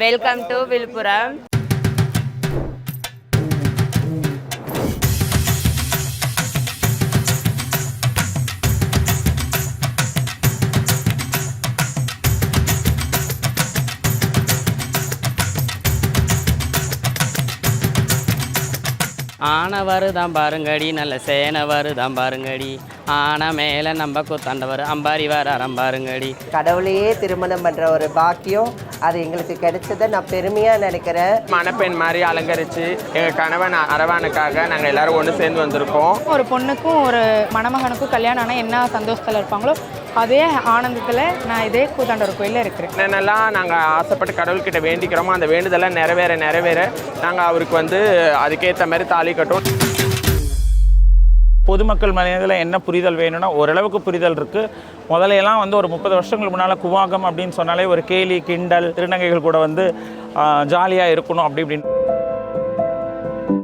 Welcome to Villupuram ஆனவாறு தான் பாருங்கடி நல்ல சேனவாறு தான் பாருங்கடி. ஆன மேலே நம்ம கூத்தாண்டவர். அம்பாரி வர பாருங்கடி கடவுளையே திருமணம் பண்ணுற ஒரு பாக்கியம். அது எங்களுக்கு கிடைச்சதை நான் பெருமையாக நினைக்கிறேன். மணப்பெண் மாதிரி அலங்கரித்து எங்கள் கணவன் அரவானுக்காக நாங்கள் எல்லாரும் ஒன்று சேர்ந்து வந்திருக்கோம். ஒரு பொண்ணுக்கும் ஒரு மணமகனுக்கும் கல்யாணம் ஆனால் என்ன சந்தோஷத்தில் இருப்பாங்களோ அதே ஆனந்தத்தில் நான் இதே கூத்தாண்டவர் கோயிலில் இருக்கிறேன். என்னென்னலாம் நாங்கள் ஆசைப்பட்டு கடவுள்கிட்ட வேண்டிக்கிறோமோ அந்த வேண்டுதலை நிறைவேற நிறைவேற நாங்கள் அவருக்கு வந்து அதுக்கேற்ற மாதிரி தாலி கட்டுவோம். பொதுமக்கள் மனிதத்தில் என்ன புரிதல் வேணும்னா ஓரளவுக்கு புரிதல் இருக்குது முதல்ல எல்லாம் வந்து ஒரு முப்பது வருஷங்களுக்கு முன்னால் குவாகம் அப்படின்னு சொன்னாலே ஒரு கேலி கிண்டல் திருநங்கைகள் கூட வந்து ஜாலியாக இருக்கணும் அப்படி இப்படின்னு.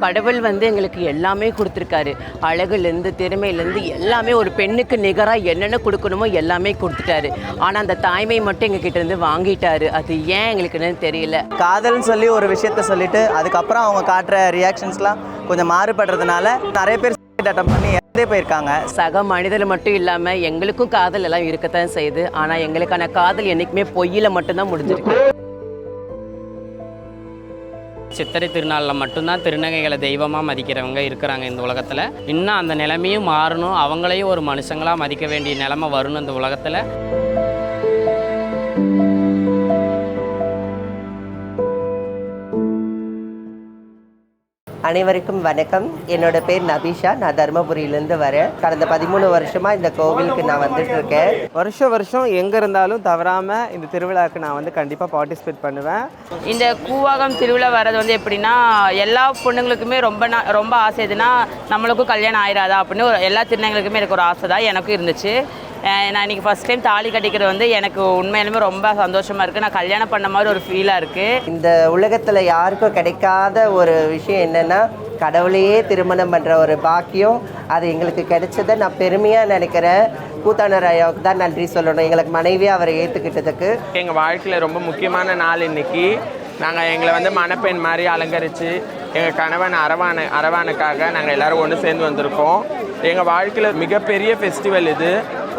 கடவுள் வந்து எங்களுக்கு எல்லாமே கொடுத்துருக்காரு. அழகுலேருந்து திறமையிலேருந்து எல்லாமே ஒரு பெண்ணுக்கு நிகராக என்னென்ன கொடுக்கணுமோ எல்லாமே கொடுத்துட்டாரு. ஆனால் அந்த தாய்மை மட்டும் எங்ககிட்ட இருந்து வாங்கிட்டாரு. அது ஏன் எங்களுக்கு என்னன்னு தெரியல. காதல்னு சொல்லி ஒரு விஷயத்த சொல்லிட்டு அதுக்கப்புறம் அவங்க காட்டுற ரியாக்ஷன்ஸ்லாம் கொஞ்சம் மாறுபடுறதுனால நிறைய பேர் அட்டம் பண்ணி இறந்தே போயிருக்காங்க. சக மனிதர் மட்டும் இல்லாமல் எங்களுக்கும் காதல் எல்லாம் இருக்கத்தான் செய்யுது. ஆனால் எங்களுக்கான காதல் என்றைக்குமே பொய்யில் மட்டும்தான் முடிஞ்சிருக்கு. சித்திரை திருநாளில் மட்டும்தான் திருநங்கைகளை தெய்வமாக மதிக்கிறவங்க இருக்கிறாங்க இந்த உலகத்தில். இன்னும் அந்த நிலைமையும் மாறணும். அவங்களையும் ஒரு மனுஷங்களாக மதிக்க வேண்டிய நிலைமை வரணும் இந்த உலகத்தில். அனைவருக்கும் வணக்கம். என்னோட பேர் நபிஷா. நான் தருமபுரியிலேருந்து வரேன். கடந்த பதிமூணு வருஷமாக இந்த கோவிலுக்கு நான் வந்துட்டு இருக்கேன் வருஷம் வருஷம் எங்கே இருந்தாலும் தவறாமல் இந்த திருவிழாவுக்கு நான் வந்து கண்டிப்பாக பார்ட்டிசிபேட் பண்ணுவேன். இந்த கூவாகம் திருவிழா வர்றது வந்து எப்படின்னா எல்லா பொண்ணுங்களுக்குமே ரொம்ப ரொம்ப ஆசை எதுனா நம்மளுக்கும் கல்யாணம் ஆயிராதா அப்படின்னு ஒரு எல்லா திருநங்களுக்குமே எனக்கு ஒரு ஆசை தான் எனக்கும் இருந்துச்சு. நான் இன்றைக்கி ஃபஸ்ட் டைம் தாலி கட்டிக்கிறது வந்து எனக்கு உண்மையிலுமே ரொம்ப சந்தோஷமாக இருக்குது நான் கல்யாணம் பண்ண மாதிரி ஒரு ஃபீலாக இருக்குது இந்த உலகத்தில் யாருக்கும் கிடைக்காத ஒரு விஷயம் என்னென்னா கடவுளையே திருமணம் பண்ணுற ஒரு பாக்கியம். அது எங்களுக்கு கிடைச்சதை நான் பெருமையாக நினைக்கிறேன். கூத்தாண்டர் ஐயாவுக்கு தான் நன்றி சொல்லணும். எங்களுக்கு மனைவியாக அவரை ஏற்றுக்கிட்டதுக்கு எங்கள் வாழ்க்கையில் ரொம்ப முக்கியமான நாள் இன்னைக்கு. நாங்கள் எங்களை வந்து மணப்பெண் மாதிரி அலங்கரித்து எங்கள் கணவன் அரவான அரவானுக்காக நாங்கள் எல்லாரும் ஒன்று சேர்ந்து வந்திருக்கோம். எங்கள் வாழ்க்கையில் மிகப்பெரிய ஃபெஸ்டிவல் இது.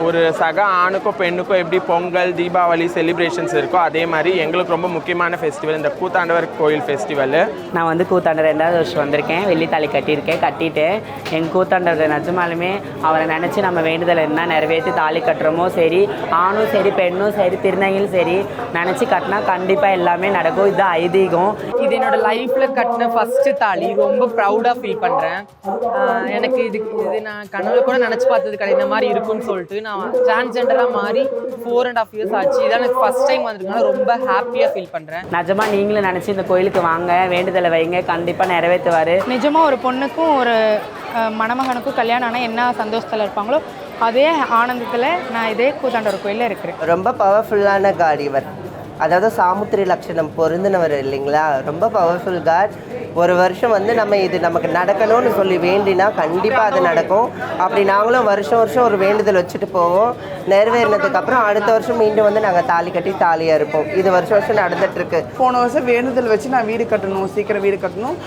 ஒரு சக ஆணுக்கும் பெண்ணுக்கும் எப்படி பொங்கல் தீபாவளி செலிப்ரேஷன்ஸ் இருக்கோ அதே மாதிரி எங்களுக்கு ரொம்ப முக்கியமான ஃபெஸ்டிவல் இந்த கூத்தாண்டவர் கோயில் ஃபெஸ்டிவல் நான் வந்து கூத்தாண்டர் ரெண்டாவது வருஷம் வந்திருக்கேன். வெள்ளித்தாலி கட்டியிருக்கேன் கட்டிட்டேன் எங்கள் கூத்தாண்டர் நிஜமாலுமே அவரை நினச்சி நம்ம வேண்டுதல் என்ன நிறைவேற்றி தாலி கட்டுறோமோ சரி ஆணும் சரி பெண்ணும் சரி திருநங்கையும் சரி நினச்சி கட்டினா கண்டிப்பாக எல்லாமே நடக்கும். இது ஐதீகம். இது என்னோட லைஃப்பில் கட்டின ஃபஸ்ட்டு தாலி. ரொம்ப ப்ரௌடாக ஃபீல் பண்ணுறேன் எனக்கு இது இது நான் கனவுல கூட நினச்சி பார்த்தது கிடையாது இந்த மாதிரி இருக்கும்னு சொல்லிட்டு நான் டிரான்ஸ்ஜெண்டராக மாறி ஃபோர் அண்ட் ஆஃப் இயர்ஸ் ஆச்சு. இதான் எனக்கு ஃபஸ்ட் டைம் வந்திருக்கனால ரொம்ப ஹாப்பியாக ஃபீல் பண்ணுறேன் நிஜமா நீங்களும் நினச்சி இந்த கோயிலுக்கு வாங்க வேண்டுதலை வைங்க கண்டிப்பாக நிறைவேற்றுவார். நிஜமாக ஒரு பொண்ணுக்கும் ஒரு மணமகனுக்கும் கல்யாணம் ஆனால் என்ன சந்தோஷத்தில் இருப்பாங்களோ அதே ஆனந்தத்தில் நான் இதே கூத்தாண்டவர் கோயிலில் இருக்கிறேன். ரொம்ப பவர்ஃபுல்லான காட் இவர். அதாவது சாமுத்திரி லட்சணம் பொருந்தினவர் இல்லைங்களா? ரொம்ப பவர்ஃபுல் காட் ஒரு வருஷம் வந்து நம்ம இது நமக்கு நடக்கணும்னு சொல்லி வேண்டினா கண்டிப்பாக அது நடக்கும். அப்படி நாங்களும் வருஷம் வருஷம் ஒரு வேண்டுதல் வச்சுட்டு போவோம். நிறைவேறினதுக்கு அப்புறம் அடுத்த வருஷம் மீண்டும் வந்து நாங்கள் தாலி கட்டி தாலியாக இருப்போம். இது வருஷம் வருஷம் நடந்துட்டு இருக்கு போன வருஷம் வேண்டுதல் வச்சு நான் வீடு கட்டணும் சீக்கிரம் வீடு கட்டணும்.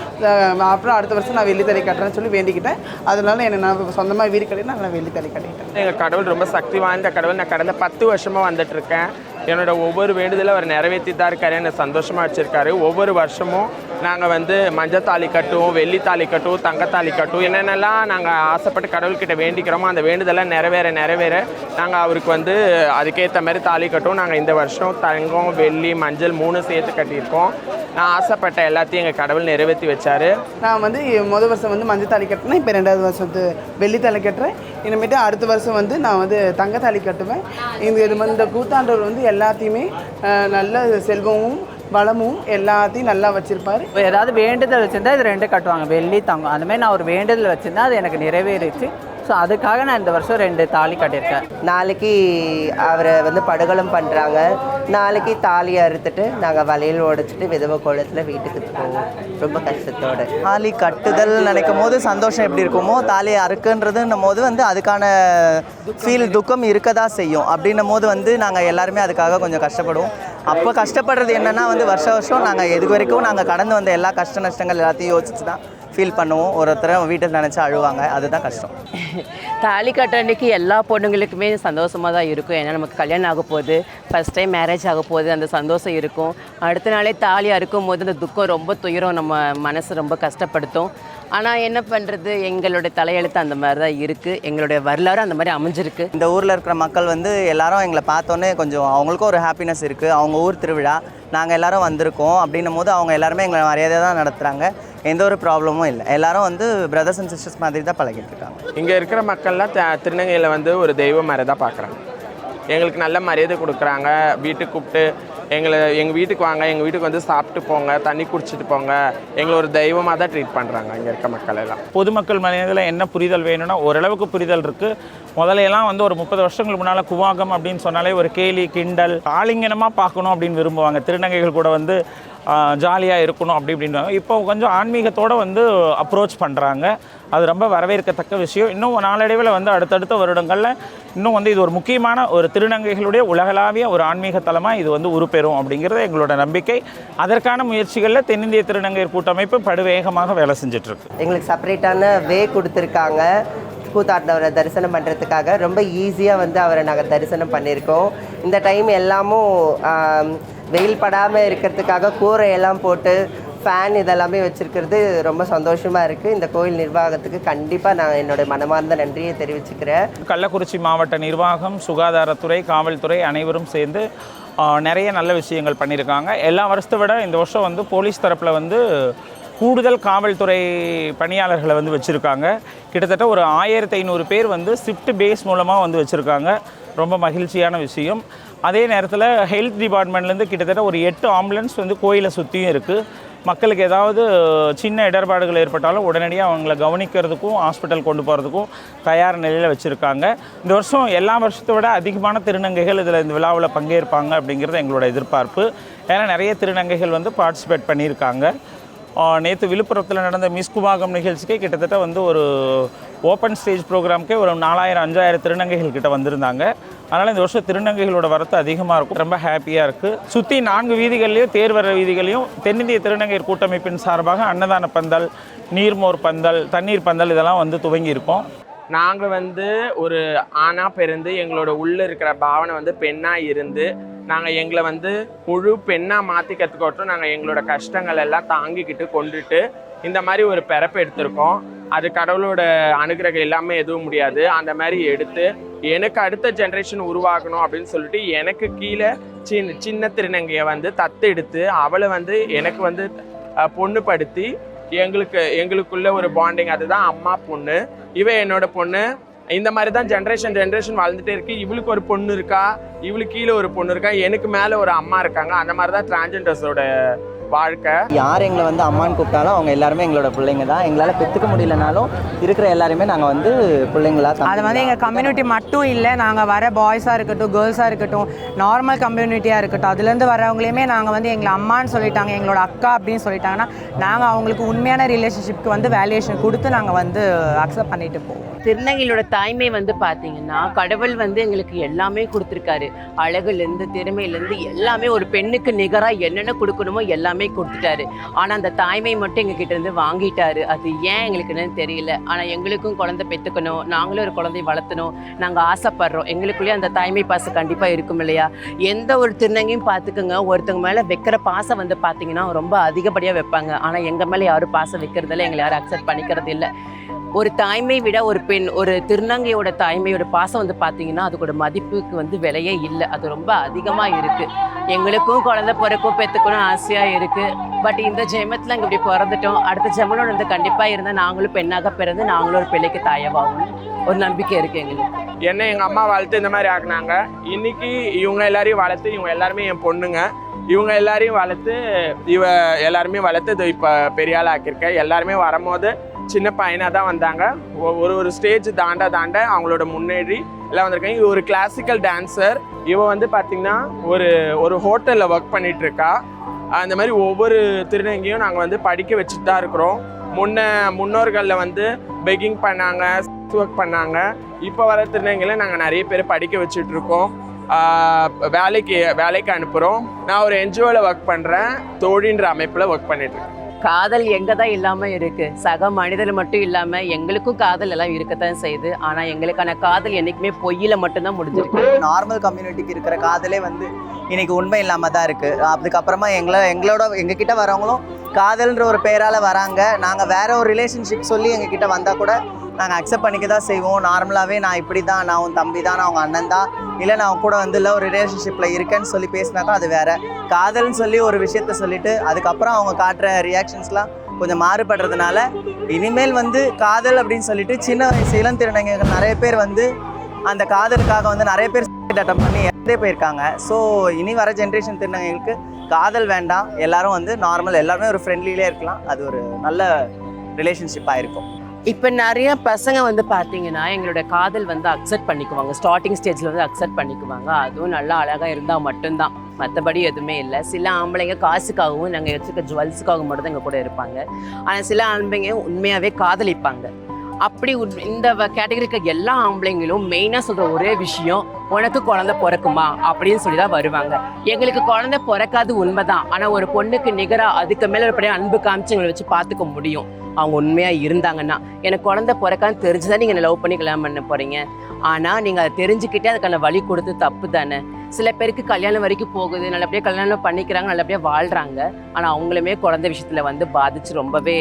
அப்புறம் அடுத்த வருஷம் நான் வெள்ளித்தறி கட்டுறேன்னு சொல்லி வேண்டிக்கிட்டேன். அதனால என்ன நான் சொந்தமாக வீடு கட்டி நான் வெள்ளித்தறி கட்டிக்கிட்டேன் எங்கள் கடவுள் ரொம்ப சக்தி வாய்ந்த கடவுள். நான் கடந்த பத்து வருஷமாக வந்துட்டு இருக்கேன் என்னோட ஒவ்வொரு வேண்டுதலும் அவர் நிறைவேற்றி தான் இருக்காரு. என்னை சந்தோஷமாக வச்சுருக்காரு. ஒவ்வொரு வருஷமும் நாங்கள் வந்து மஞ்சத்தாலி கட்டும் வெள்ளித்தாலி கட்டும் தங்கத்தாலி கட்டும் என்னென்னலாம் நாங்கள் ஆசைப்பட்டு கடவுள்கிட்ட வேண்டிக்கிறோமோ அந்த வேண்டுதலை நிறைவேற நிறைவேற நாங்கள் அவருக்கு வந்து அதுக்கேற்ற மாதிரி தாலி கட்டும் நாங்கள் இந்த வருஷம் தங்கம் வெள்ளி மஞ்சள் மூணு சேர்த்து கட்டியிருக்கோம். நான் ஆசைப்பட்ட எல்லாத்தையும் எங்கள் கடவுள் நிறைவேற்றி வச்சாரு. நான் வந்து முதல் வருஷம் வந்து மஞ்சள் தாலி கட்டினேன் இப்போ ரெண்டாவது வருஷம் வந்து வெள்ளித்தாலி கட்டுறேன். இனிமேட்டு அடுத்த வருஷம் வந்து நான் வந்து தங்கத்தாலி கட்டுவேன். இந்த இது இந்த கூத்தாண்டவர் வந்து எல்லாத்தையுமே நல்ல செல்வமும் வளமும் எல்லாத்தையும் நல்லா வச்சிருப்பாரு. ஏதாவது வேண்டுதல் வச்சிருந்தா இது ரெண்டு கட்டுவாங்க. வெள்ளி தங்கம். அந்த மாதிரி நான் ஒரு வேண்டுதல் வச்சிருந்தா அது எனக்கு நிறைவேறிச்சு. ஸோ அதுக்காக நான் இந்த வருஷம் ரெண்டு தாலி கட்டியிருக்கேன். நாளைக்கு அவரை வந்து படுகொலம் பண்ணுறாங்க நாளைக்கு தாலியை அறுத்துட்டு நாங்கள் வளையல் உடைச்சிட்டு விதவ கோலத்தில் வீட்டுக்கு போவோம். ரொம்ப கஷ்டத்தோட. தாலி கட்டுதல் நினைக்கும் போது சந்தோஷம் எப்படி இருக்குமோ தாலி அறுக்குன்றதுன்னும் போது வந்து அதுக்கான ஃபீல் துக்கம் இருக்க தான் செய்யும். அப்படின்னும் போது வந்து நாங்கள் எல்லாருமே அதுக்காக கொஞ்சம் கஷ்டப்படுவோம். அப்போ கஷ்டப்படுறது என்னென்னா வந்து வருஷ வருஷம் நாங்கள் இது வரைக்கும் நாங்கள் கடந்து வந்த எல்லா கஷ்ட நஷ்டங்கள் எல்லாத்தையும் யோசிச்சு தான் ஃபீல் பண்ணுவோம். ஒரு ஒருத்தரை வீட்டில் நினச்சி அழுவாங்க. அதுதான் கஷ்டம். தாலி கட்டுற அன்னைக்கு எல்லா பொண்ணுங்களுக்குமே சந்தோஷமாக தான் இருக்கும். ஏன்னா நமக்கு கல்யாணம் ஆக போகுது. ஃபஸ்ட் டைம் மேரேஜ் ஆக போகுது. அந்த சந்தோஷம் இருக்கும். அடுத்த நாளே தாலி அறுக்கும் போது அந்த துக்கம் ரொம்ப துயரம் நம்ம மனசு ரொம்ப கஷ்டப்படுத்தும். ஆனால் என்ன பண்ணுறது எங்களுடைய தலையெழுத்து அந்த மாதிரி தான் இருக்குது எங்களுடைய வரலாறு அந்த மாதிரி அமைஞ்சிருக்கு. இந்த ஊரில் இருக்கிற மக்கள் வந்து எல்லாரும் எங்களை பார்த்தோன்னே கொஞ்சம் அவங்களுக்கும் ஒரு ஹாப்பினஸ் இருக்குது அவங்க ஊர் திருவிழா நாங்கள் எல்லாரும் வந்திருக்கோம். அப்படின்னும் போது அவங்க எல்லாருமே எங்களை மரியாதையாக தான் நடத்துகிறாங்க எந்த ஒரு ப்ராப்ளமும் இல்லை. எல்லாரும் வந்து பிரதர்ஸ் அண்ட் சிஸ்டர்ஸ் மாதிரி தான் பழகிட்டு இருக்காங்க. இங்கே இருக்கிற மக்கள்லாம் த திருநங்கையில் வந்து ஒரு தெய்வம் மாதிரி தான் பார்க்குறாங்க. எங்களுக்கு நல்ல மரியாதை கொடுக்குறாங்க. வீட்டுக்கு கூப்பிட்டு எங்களை எங்கள் வீட்டுக்கு வாங்க எங்கள் வீட்டுக்கு வந்து சாப்பிட்டு போங்க தண்ணி குடிச்சிட்டு போங்க. எங்களை ஒரு தெய்வமாக தான் ட்ரீட் பண்ணுறாங்க இங்கே இருக்க மக்கள் எல்லாம். பொதுமக்கள் மனதில் என்ன புரிதல் வேணும்னா ஓரளவுக்கு புரிதல் இருக்குது முதல்ல எல்லாம் வந்து ஒரு முப்பது வருஷங்களுக்கு முன்னால் குவாகம் அப்படின்னு சொன்னாலே ஒரு கேலி கிண்டல் ஆலிங்கனமாக பார்க்கணும் அப்படின்னு விரும்புவாங்க. திருநங்கைகள் கூட வந்து ஜாலியாக இருக்கணும் அப்படி இப்படின்னு இப்போ கொஞ்சம் ஆன்மீகத்தோடு வந்து அப்ரோச் பண்ணுறாங்க அது ரொம்ப வரவேற்கத்தக்க விஷயம். இன்னும் நாளடைவில் வந்து அடுத்தடுத்த வருடங்களில் இன்னும் வந்து இது ஒரு முக்கியமான ஒரு திருநங்கைகளுடைய உலகளாவிய ஒரு ஆன்மீக தலமாக இது வந்து உருப்பெறும் அப்படிங்கிறது எங்களோட நம்பிக்கை. அதற்கான முயற்சிகளில் தென்னிந்திய திருநங்கையர் கூட்டமைப்பு படுவேகமாக வேலை செஞ்சிட்ருக்கு. எங்களுக்கு செப்பரேட்டான வே கொடுத்துருக்காங்க. கூத்தாட்டினவரை தரிசனம் பண்ணுறதுக்காக ரொம்ப ஈஸியாக வந்து அவரை நாங்கள் தரிசனம் பண்ணியிருக்கோம். இந்த டைம் எல்லாமும் வெயில் படாமல் இருக்கிறதுக்காக கூரை எல்லாம் போட்டு ஃபேன் இதெல்லாமே வச்சுருக்கிறது ரொம்ப சந்தோஷமாக இருக்குது இந்த கோயில் நிர்வாகத்துக்கு கண்டிப்பாக நான் என்னோட மனமார்ந்த நன்றியை தெரிவிச்சுக்கிறேன். கள்ளக்குறிச்சி மாவட்ட நிர்வாகம் சுகாதாரத்துறை காவல்துறை அனைவரும் சேர்ந்து நிறைய நல்ல விஷயங்கள் பண்ணியிருக்காங்க. எல்லா வருஷத்தை விட இந்த வருஷம் வந்து போலீஸ் தரப்பில் வந்து கூடுதல் காவல்துறை பணியாளர்களை வந்து வச்சுருக்காங்க. கிட்டத்தட்ட ஒரு ஆயிரத்தி ஐநூறு பேர் வந்து ஷிஃப்ட் பேஸ் மூலமாக வந்து வச்சுருக்காங்க. ரொம்ப மகிழ்ச்சியான விஷயம். அதே நேரத்தில் ஹெல்த் டிபார்ட்மெண்ட்லேருந்து கிட்டத்தட்ட ஒரு எட்டு ஆம்புலன்ஸ் வந்து கோயிலை சுற்றியும் இருக்குது மக்களுக்கு ஏதாவது சின்ன இடர்பாடுகள் ஏற்பட்டாலும் உடனடியாக அவங்கள கவனிக்கிறதுக்கும் ஹாஸ்பிட்டல் கொண்டு போகிறதுக்கும் தயார் நிலையில் வச்சுருக்காங்க. இந்த வருஷம் எல்லா வருஷத்தை விட அதிகமான திருநங்கைகள் இதில் இந்த விழாவில் பங்கேற்பாங்க அப்படிங்கிறது எங்களோட எதிர்பார்ப்பு. ஏன்னா நிறைய திருநங்கைகள் வந்து பார்ட்டிசிபேட் பண்ணியிருக்காங்க. நேற்று விழுப்புரத்தில் நடந்த மிஸ் நிகழ்ச்சிக்கு நிகழ்ச்சிக்கே கிட்டத்தட்ட வந்து ஒரு ஓப்பன் ஸ்டேஜ் ப்ரோக்ராம்க்கே ஒரு நாலாயிரம் அஞ்சாயிரம் திருநங்கைகள் கிட்ட வந்திருந்தாங்க. அதனால் இந்த வருஷம் திருநங்கைகளோட வரத்து அதிகமாக இருக்கும். ரொம்ப ஹாப்பியாக இருக்குது சுற்றி நான்கு வீதிகள்லையும் தேர்வர வீதிகளையும் தென்னிந்திய திருநங்கையர் கூட்டமைப்பின் சார்பாக அன்னதான பந்தல் நீர்மோர் பந்தல் தண்ணீர் பந்தல் இதெல்லாம் வந்து துவங்கியிருக்கோம் நாங்கள் வந்து ஒரு ஆணாக பிறந்து எங்களோட உள்ளே இருக்கிற பாவனை வந்து பெண்ணாக இருந்து நாங்கள் எங்களை வந்து முழு பெண்ணாக மாற்றி கற்றுக்கோட்டோம் நாங்கள் எங்களோட கஷ்டங்கள் எல்லாம் தாங்கிக்கிட்டு கொண்டுட்டு இந்த மாதிரி ஒரு பிறப்பு எடுத்திருக்கோம். அது கடவுளோட அனுகிரகம் எல்லாமே எதுவும் முடியாது. அந்த மாதிரி எடுத்து எனக்கு அடுத்த ஜென்ரேஷன் உருவாகணும் அப்படின்னு சொல்லிட்டு எனக்கு கீழே சின்ன சின்ன திருநங்கையை வந்து தத்தெடுத்து அவளை வந்து எனக்கு வந்து பொண்ணுப்படுத்தி எங்களுக்கு எங்களுக்குள்ள ஒரு பாண்டிங் அதுதான் அம்மா பொண்ணு. இவ என்னோட பொண்ணு. இந்த மாதிரி தான் ஜென்ரேஷன் ஜென்ரேஷன் வளர்ந்துட்டே இருக்கு. இவளுக்கு ஒரு பொண்ணு இருக்கா? இவளுக்கு கீழே ஒரு பொண்ணு இருக்கா? எனக்கு மேலே ஒரு அம்மா இருக்காங்க. அந்த மாதிரி தான் டிரான்ஜெண்டர்ஸோட வாழ்க்கை. யார் எங்களை வந்து அம்மான்னு கூப்பிட்டாலும் அவங்க எல்லாருமே எங்களோட பிள்ளைங்க தான். எங்களால் பெற்றுக்க முடியலனாலும் இருக்கிற எல்லாருமே நாங்கள் வந்து பிள்ளைங்களா அது வந்து எங்கள் கம்யூனிட்டி மட்டும் இல்லை நாங்கள் வர பாய்ஸாக இருக்கட்டும் கேர்ள்ஸாக இருக்கட்டும் நார்மல் கம்யூனிட்டியாக இருக்கட்டும் அதுலேருந்து வரவங்களையுமே நாங்கள் வந்து எங்களை அம்மான்னு சொல்லிட்டாங்க எங்களோட அக்கா அப்படின்னு சொல்லிட்டாங்கன்னா நாங்கள் அவங்களுக்கு உண்மையான ரிலேஷன்ஷிப்க்கு வந்து வேல்யூஷன் கொடுத்து நாங்கள் வந்து அக்செப்ட் பண்ணிட்டு போவோம். திருநங்கையோட தாய்மை வந்து பார்த்தீங்கன்னா கடவுள் வந்து எங்களுக்கு எல்லாமே கொடுத்துருக்காரு. அழகுலேருந்து திறமையிலேருந்து எல்லாமே ஒரு பெண்ணுக்கு நிகராக என்னென்ன கொடுக்கணுமோ எல்லாமே கொடுத்துட்டாரு. ஆனால் அந்த தாய்மை மட்டும் எங்ககிட்ட இருந்து வாங்கிட்டாரு. அது ஏன் எங்களுக்கு என்னன்னு தெரியல. ஆனால் எங்களுக்கும் குழந்தை பெற்றுக்கணும் நாங்களும் ஒரு குழந்தைய வளர்த்தணும். நாங்கள் ஆசைப்படுறோம். எங்களுக்குள்ளேயே அந்த தாய்மை பாசம் கண்டிப்பாக இருக்கும் இல்லையா? எந்த ஒரு திருநங்கையும் பார்த்துக்கோங்க ஒருத்தவங்க மேலே வைக்கிற பாசம் வந்து பார்த்தீங்கன்னா ரொம்ப அதிகப்படியாக வைப்பாங்க. ஆனால் எங்கள் மேலே யாரும் பாசம் வைக்கிறதில்ல. எங்களை யாரும் அக்செப்ட் பண்ணிக்கிறது இல்லை ஒரு தாய்மை விட ஒரு பெண் ஒரு திருநங்கையோட தாய்மையோட பாசம் வந்து பார்த்தீங்கன்னா அதுக்கோட மதிப்புக்கு வந்து விலையே இல்லை. அது ரொம்ப அதிகமாக இருக்குது எங்களுக்கும் குழந்தை பிறக்கும் பெற்றுக்கணும் ஆசையாக இருக்குது பட் இந்த ஜென்மத்தில் இங்கே இப்படி பிறந்துட்டோம். அடுத்த ஜென்மனோட வந்து கண்டிப்பாக இருந்தால் நாங்களும் பெண்ணாக பிறந்து நாங்களும் ஒரு பிள்ளைக்கு தாயவாகும் ஒரு நம்பிக்கை இருக்குது எங்களுக்கு. என்ன எங்கள் அம்மா வளர்த்து இந்த மாதிரி ஆக்குனாங்க. இன்னைக்கு இவங்க எல்லாரையும் வளர்த்து இவங்க எல்லாருமே என் பொண்ணுங்க. இவங்க எல்லாரையும் வளர்த்து இவ எல்லாருமே வளர்த்து இப்போ பெரிய ஆள் ஆக்கியிருக்கேன். எல்லாருமே வரும்போது சின்ன பையனாக தான் வந்தாங்க. ஒ- ஒரு ஒரு ஸ்டேஜ் தாண்ட தாண்ட அவங்களோட முன்னேறி எல்லாம் வந்திருக்காங்க. இவ ஒரு கிளாசிக்கல் டான்ஸர் இவ வந்து பார்த்திங்கன்னா ஒரு ஒரு ஹோட்டலில் ஒர்க் பண்ணிட்டு இருக்கா அந்த மாதிரி ஒவ்வொரு திருநங்கையும் நாங்கள் வந்து படிக்க வச்சுட்டு தான் இருக்கிறோம். முன்ன முன்னோர்களில் வந்து பெக்கிங் பண்ணாங்க ஒர்க் பண்ணாங்க. இப்போ வர திருநங்கையில் நாங்கள் நிறைய பேர் படிக்க வச்சுட்டு இருக்கோம். வேலைக்கு வேலைக்கு அனுப்புகிறோம் நான் ஒரு என்ஜிஓவில் ஒர்க் பண்ணுறேன் தோழின்ற அமைப்பில் ஒர்க் பண்ணிட்டுருக்கேன் காதல் எங்கே தான் இல்லாமல் இருக்குது சக மனிதர் மட்டும் இல்லாமல் எங்களுக்கும் காதல் எல்லாம் இருக்கத்தான் செய்யுது. ஆனால் எங்களுக்கான காதல் என்றைக்குமே பொய்யில் மட்டும்தான் முடிஞ்சிருக்கு. நார்மல் கம்யூனிட்டிக்கு இருக்கிற காதலே வந்து இன்னைக்கு உண்மை இல்லாமல் தான் இருக்குது அதுக்கப்புறமா எங்களை எங்களோட எங்ககிட்ட வரவங்களும் காதல்ன்ற ஒரு பேரால் வராங்க. நாங்கள் வேற ஒரு ரிலேஷன்ஷிப் சொல்லி எங்ககிட்ட வந்தால் கூட நாங்கள் அக்செப்ட் பண்ணிக்க தான் செய்வோம். நார்மலாகவே நான் இப்படி தான் நான் உன் தம்பி தான் நான் உங்கள் அண்ணன் தான் இல்லை நான் கூட வந்து இல்லை ஒரு ரிலேஷன்ஷிப்பில் இருக்கேன்னு சொல்லி பேசினாக்கா அது வேறு. காதல்னு சொல்லி ஒரு விஷயத்த சொல்லிட்டு அதுக்கப்புறம் அவங்க காட்டுற ரியாக்ஷன்ஸ்லாம் கொஞ்சம் மாறுபடுறதுனால இனிமேல் வந்து காதல் அப்படின்னு சொல்லிட்டு சின்ன வயசு இளம் திருநங்கைகள் நிறைய பேர் வந்து அந்த காதலுக்காக வந்து நிறைய பேர் அட்டம் பண்ணி இறந்தே போயிருக்காங்க. ஸோ இனி வர ஜென்ரேஷன் திருநங்கைகளுக்கு காதல் வேண்டாம். எல்லாரும் வந்து நார்மல் எல்லாருமே ஒரு ஃப்ரெண்ட்லியிலே இருக்கலாம். அது ஒரு நல்ல ரிலேஷன்ஷிப்பாக இருக்கும். இப்போ நிறைய பசங்க வந்து பார்த்தீங்கன்னா எங்களோட காதல் வந்து அக்செப்ட் பண்ணிக்குவாங்க. ஸ்டார்டிங் ஸ்டேஜில் வந்து அக்செப்ட் பண்ணிக்குவாங்க. அதுவும் நல்லா அழகாக இருந்தால் மட்டும்தான். மற்றபடி எதுவுமே இல்லை. சில ஆம்பளைங்க காசுக்காகவும் நாங்கள் வச்சுருக்க ஜுவல்ஸுக்காகவும் மட்டும் தான் எங்கள் கூட இருப்பாங்க. ஆனால் சில ஆம்பளைங்க உண்மையாகவே காதலிப்பாங்க. அப்படி உண்- இந்த கேட்டகரிக்கு எல்லா ஆம்பளைங்களும் மெயினாக சொல்கிற ஒரே விஷயம் உனக்கு குழந்தை பிறக்குமா அப்படின்னு சொல்லி தான் வருவாங்க. எங்களுக்கு குழந்தை பிறக்காது உண்மைதான். ஆனால் ஒரு பொண்ணுக்கு நிகராக அதுக்கு மேலே ஒரு அன்பு காமிச்சு எங்களை வச்சு பார்த்துக்க முடியும். அவங்க உண்மையாக இருந்தாங்கன்னா எனக்கு குழந்தை பிறக்கான்னு தெரிஞ்சுதான் நீங்கள் லவ் பண்ணி கல்யாணம் பண்ண போகிறீங்க ஆனால் நீங்கள் அதை தெரிஞ்சுக்கிட்டே அதுக்கான வழி கொடுத்து தப்பு தானே. சில பேருக்கு கல்யாணம் வரைக்கும் போகுது நல்லபடியாக கல்யாணம் பண்ணிக்கிறாங்க நல்லபடியாக வாழ்கிறாங்க ஆனால் அவங்களுமே குழந்தை விஷயத்தில் வந்து பாதிச்சு ரொம்பவே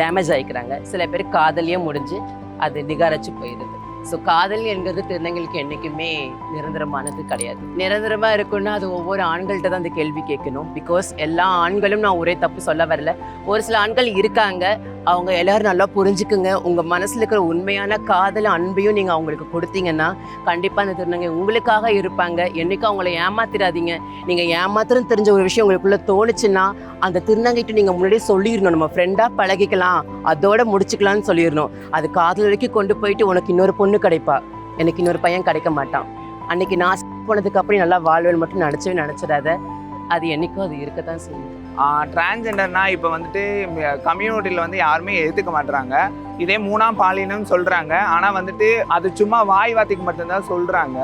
டேமேஜ் ஆகிக்கிறாங்க சில பேர் காதலியே முடிஞ்சு அது நிகாரிச்சு போயிடுது. ஸோ காதல் என்கிறது திருநங்கைகளுக்கு என்றைக்குமே நிரந்தரமானது கிடையாது. நிரந்தரமாக இருக்குன்னா அது ஒவ்வொரு ஆண்கள்கிட்ட தான் அந்த கேள்வி கேட்கணும். பிகாஸ் எல்லா ஆண்களும் நான் ஒரே தப்பு சொல்ல வரல. ஒரு சில ஆண்கள் இருக்காங்க. அவங்க எல்லாரும் நல்லா புரிஞ்சுக்குங்க. உங்கள் மனசில் இருக்கிற உண்மையான காதல் அன்பையும் நீங்கள் அவங்களுக்கு கொடுத்தீங்கன்னா கண்டிப்பாக அந்த திருநங்கை உங்களுக்காக இருப்பாங்க. என்னைக்கும் அவங்கள ஏமாத்திராதீங்க. நீங்கள் ஏமாத்திரம் தெரிஞ்ச ஒரு விஷயம் உங்களுக்குள்ளே தோணுச்சுன்னா அந்த திருநங்கைட்டு நீங்கள் முன்னாடியே சொல்லிடணும். நம்ம ஃப்ரெண்டாக பழகிக்கலாம். அதோட முடிச்சுக்கலாம்னு சொல்லிடணும். அது காதல் வரைக்கும் கொண்டு போயிட்டு உனக்கு இன்னொரு பொண்ணு கிடைப்பா. எனக்கு இன்னொரு பையன் கிடைக்க மாட்டான். அன்னைக்கு நான் போனதுக்கப்புறம் நல்லா வாழ்வேன் மட்டும் நினச்சவே நினச்சிடாத. அது என்னைக்கும் அது இருக்கத்தான் செய்யும் டிரான்ஸ்ஜெண்டர்னா இப்போ வந்துட்டு கம்யூனிட்டியில் வந்து யாருமே எடுத்துக்க மாட்டுறாங்க இதே மூணாம் பாலினம் சொல்கிறாங்க ஆனால் வந்துட்டு அது சும்மா வாய் வார்த்தைக்கு மட்டும்தான் சொல்கிறாங்க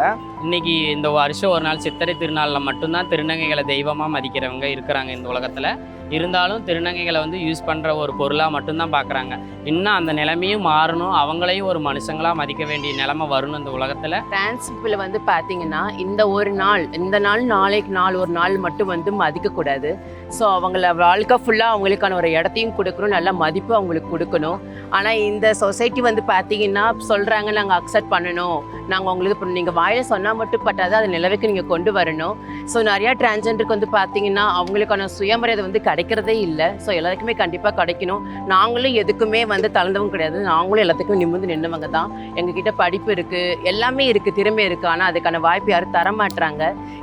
இன்னைக்கு இந்த வருஷம் ஒரு நாள் சித்திரை திருநாளில் மட்டும்தான் திருநங்கைகளை தெய்வமாக மதிக்கிறவங்க இருக்கிறாங்க இந்த உலகத்தில். இருந்தாலும் திருநங்கைகளை வந்து யூஸ் பண்ணுற ஒரு பொருளாக மட்டும்தான் பார்க்குறாங்க இன்னும் அந்த நிலைமையும் மாறணும். அவங்களையும் ஒரு மனுஷங்களாக மதிக்க வேண்டிய நிலைமை வரணும் இந்த உலகத்தில். டிரான்ஸ்பில் வந்து பார்த்தீங்கன்னா இந்த ஒரு நாள் இந்த நாள் நாளைக்கு நாள் ஒரு நாள் மட்டும் வந்து மதிக்கக்கூடாது. ஸோ அவங்கள வாழ்க்கை ஃபுல்லாக அவங்களுக்கான ஒரு இடத்தையும் கொடுக்கணும் நல்ல மதிப்பு அவங்களுக்கு கொடுக்கணும். ஆனால் இந்த சொசைட்டி வந்து பார்த்தீங்கன்னா சொல்கிறாங்க நாங்கள் அக்செப்ட் பண்ணணும். நாங்கள் உங்களுக்கு இப்போ நீங்கள் வாயில் சொன்னால் மட்டும் பட்டாது அது நிலவுக்கு நீங்கள் கொண்டு வரணும். ஸோ நிறையா டிரான்ஜெண்டருக்கு வந்து பார்த்தீங்கன்னா அவங்களுக்கான சுயமரியாதை வந்து கிடைக்கிறதே இல்லை. ஸோ எல்லாருக்குமே கண்டிப்பாக கிடைக்கணும். நாங்களும் எதுக்குமே வந்து தளர்ந்தவங்க கிடையாது. நாங்களும் எல்லாத்துக்கும் நிமிர்ந்து நின்றவங்க தான். எங்ககிட்ட படிப்பு இருக்குது எல்லாமே இருக்குது திறமை இருக்குது ஆனால் அதுக்கான வாய்ப்பு யாரும் தர மாட்டுறாங்க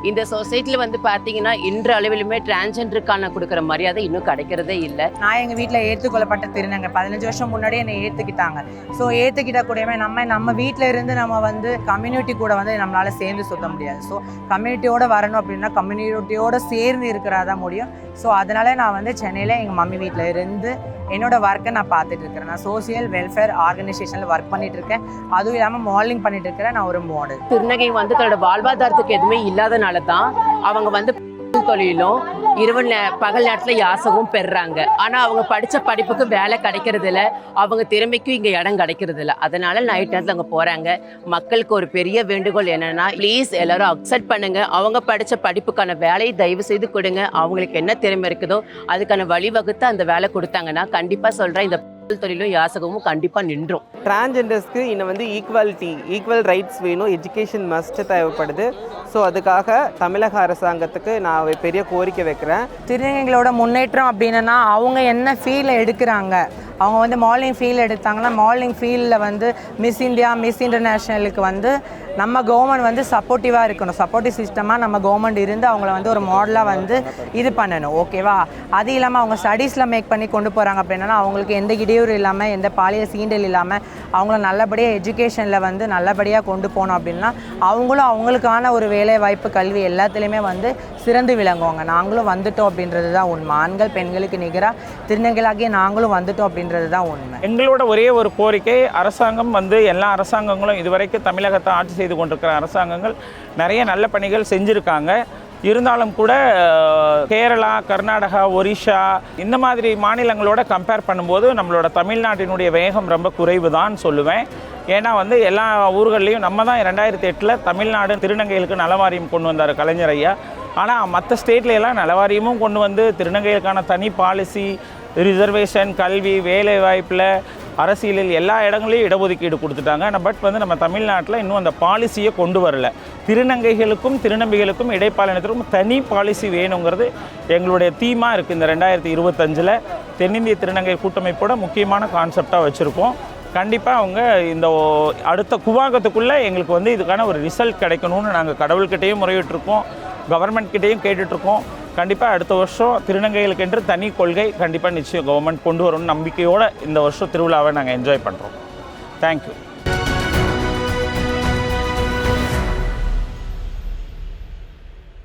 இந்த சொசைட்டியில் வந்து பார்த்தீங்கன்னா இன்று அளவிலுமே டிரான்ஜெண்டருக்கான கொடுக்குற மரியாதை இன்னும் கிடைக்கிறதே இல்லை. நான் எங்கள் வீட்டில் ஏற்றுக்கொள்ளப்பட்ட திருநங்கை. பதினஞ்சு வருஷம் முன்னாடியே என்னை ஏற்றுக்கிட்டாங்க ஸோ ஏற்றுக்கிட்ட கூடவே நம்ம நம்ம வீட்டில் இருந்து நம்ம வந்து கம்யூனிட்டி கூட வந்து நம்மளால் சேர்ந்து சுத்த முடியாது. ஸோ கம்யூனிட்டியோட வரணும் அப்படின்னா கம்யூனிட்டியோட சேர்ந்து இருக்கிறதா முடியும். ஸோ அதனால நான் வந்து சென்னையில் எங்கள் மம்மி வீட்டில் இருந்து என்னோட ஒர்க்கை நான் பார்த்துட்டு இருக்கிறேன். நான் சோசியல் வெல்ஃபேர் ஆர்கனைசேஷனில் ஒர்க் பண்ணிட்டு இருக்கேன். அதுவும் இல்லாமல் மாடலிங் பண்ணிட்டு இருக்கிறேன். நான் ஒரு மாடல் திருநங்கை வந்து தன்னோட வாழ்வாதாரத்துக்கு எதுவுமே இல்லாதனால தான் அவங்க வந்து தொழிலும் இரவு நே பகல் நேரத்தில் யாசகம் பெறுறாங்க ஆனால் அவங்க படித்த படிப்புக்கு வேலை கிடைக்கிறது இல்லை அவங்க திறமைக்கும் இங்கே இடம் கிடைக்கிறது இல்லை அதனால நைட் நேரத்தில் அங்கே போகிறாங்க மக்களுக்கு ஒரு பெரிய வேண்டுகோள் என்னென்னா ப்ளீஸ் எல்லாரும் அக்செப்ட் பண்ணுங்க. அவங்க படித்த படிப்புக்கான வேலையை தயவு செய்து கொடுங்க. அவங்களுக்கு என்ன திறமை இருக்குதோ அதுக்கான வழிவகுத்து அந்த வேலை கொடுத்தாங்கன்னா கண்டிப்பாக சொல்கிறேன் இந்த தொழிலும் யாசகமும் கண்டிப்பாக நின்றும். டிரான்ஜெண்டர்ஸ்க்கு இன்னும் வந்து ஈக்குவாலிட்டி ஈக்குவல் ரைட்ஸ் வேணும் எஜுகேஷன் மஸ்ட் தேவைப்படுது. ஸோ அதுக்காக தமிழக அரசாங்கத்துக்கு நான் பெரிய கோரிக்கை வைக்கிறேன். திருநங்கைகளோட முன்னேற்றம் அப்படின்னா அவங்க என்ன ஃபீல் எடுக்கிறாங்க? அவங்க வந்து மாடலிங் ஃபீல் எடுத்தாங்கன்னா மாடலிங் ஃபீல்டில் வந்து மிஸ் இந்தியா மிஸ் இன்டர்நேஷ்னலுக்கு வந்து நம்ம கவர்மெண்ட் வந்து சப்போர்ட்டிவாக இருக்கணும். சப்போர்ட்டிவ் சிஸ்டமாக நம்ம கவர்மெண்ட் இருந்து அவங்கள வந்து ஒரு மாடலாக வந்து இது பண்ணணும். ஓகேவா அது இல்லாமல் அவங்க ஸ்டடீஸில் மேக் பண்ணி கொண்டு போகிறாங்க அப்படின்னா அவங்களுக்கு எந்த இடையூறு இல்லாமல் எந்த பாலியல் சீண்டல் இல்லாமல் அவங்கள நல்லபடியாக எஜுகேஷனில் வந்து நல்லபடியாக கொண்டு போனோம் அப்படின்னா அவங்களும் அவங்களுக்கான ஒரு வேலை வாய்ப்பு கல்வி எல்லாத்துலேயுமே வந்து சிறந்து விளங்குவாங்க. நாங்களும் வந்துட்டோம் அப்படின்றது தான் உண்மை. ஆண்கள் பெண்களுக்கு நிகராக திருநங்கைகளாகிய நாங்களும் வந்துட்டோம் அப்படின்றது தான் உண்மை. எங்களோட ஒரே ஒரு கோரிக்கை அரசாங்கம் வந்து எல்லா அரசாங்கங்களும் இதுவரைக்கும் தமிழகத்தை ஆட்சி செய்து கொண்டிருக்கிற அரசாங்கங்கள் நிறைய நல்ல பணிகள் செஞ்சுருக்காங்க. இருந்தாலும் கூட கேரளா கர்நாடகா ஒரிஷா இந்த மாதிரி மாநிலங்களோட கம்பேர் பண்ணும்போது நம்மளோட தமிழ்நாட்டினுடைய வேகம் ரொம்ப குறைவு தான் சொல்லுவேன். ஏன்னா வந்து எல்லா ஊர்கள்லேயும் நம்ம தான் ரெண்டாயிரத்தி எட்டில் தமிழ்நாடு திருநங்கைகளுக்கு நலவாரியம் கொண்டு வந்தார் கலைஞர் ஐயா. ஆனால் மற்ற ஸ்டேட்லையெல்லாம் நலவாரியமும் கொண்டு வந்து திருநங்கைகளுக்கான தனி பாலிசி ரிசர்வேஷன் கல்வி வேலைவாய்ப்பில் அரசியலில் எல்லா இடங்களையும் இடஒதுக்கீடு கொடுத்துட்டாங்க. பட் வந்து நம்ம தமிழ்நாட்டில் இன்னும் அந்த பாலிசியை கொண்டு வரல. திருநங்கைகளுக்கும் திருநம்பிகளுக்கும் இடைப்பாலினத்திற்கும் தனி பாலிசி வேணுங்கிறது எங்களுடைய தீமாக இருக்குது இந்த ரெண்டாயிரத்தி இருபத்தஞ்சில். தென்னிந்திய திருநங்கை கூட்டமைப்போட முக்கியமான கான்செப்டாக வச்சுருக்கோம் கண்டிப்பாக அவங்க இந்த அடுத்த குவாகத்துக்குள்ளே எங்களுக்கு வந்து இதுக்கான ஒரு ரிசல்ட் கிடைக்கணும்னு நாங்கள் கடவுள்கிட்டையும் முறையிட்டிருக்கோம். கவர்மெண்ட் கிட்டேயும் கேட்டுட்ருக்கோம் கண்டிப்பாக அடுத்த வருஷம் திருநங்கைகளுக்கென்று தனி கொள்கை கண்டிப்பாக நிச்சயம் கவர்மெண்ட் கொண்டு வரும்னு நம்பிக்கையோடு இந்த வருஷம் திருவிழாவை நாங்கள் என்ஜாய் பண்ணுறோம் தேங்க்யூ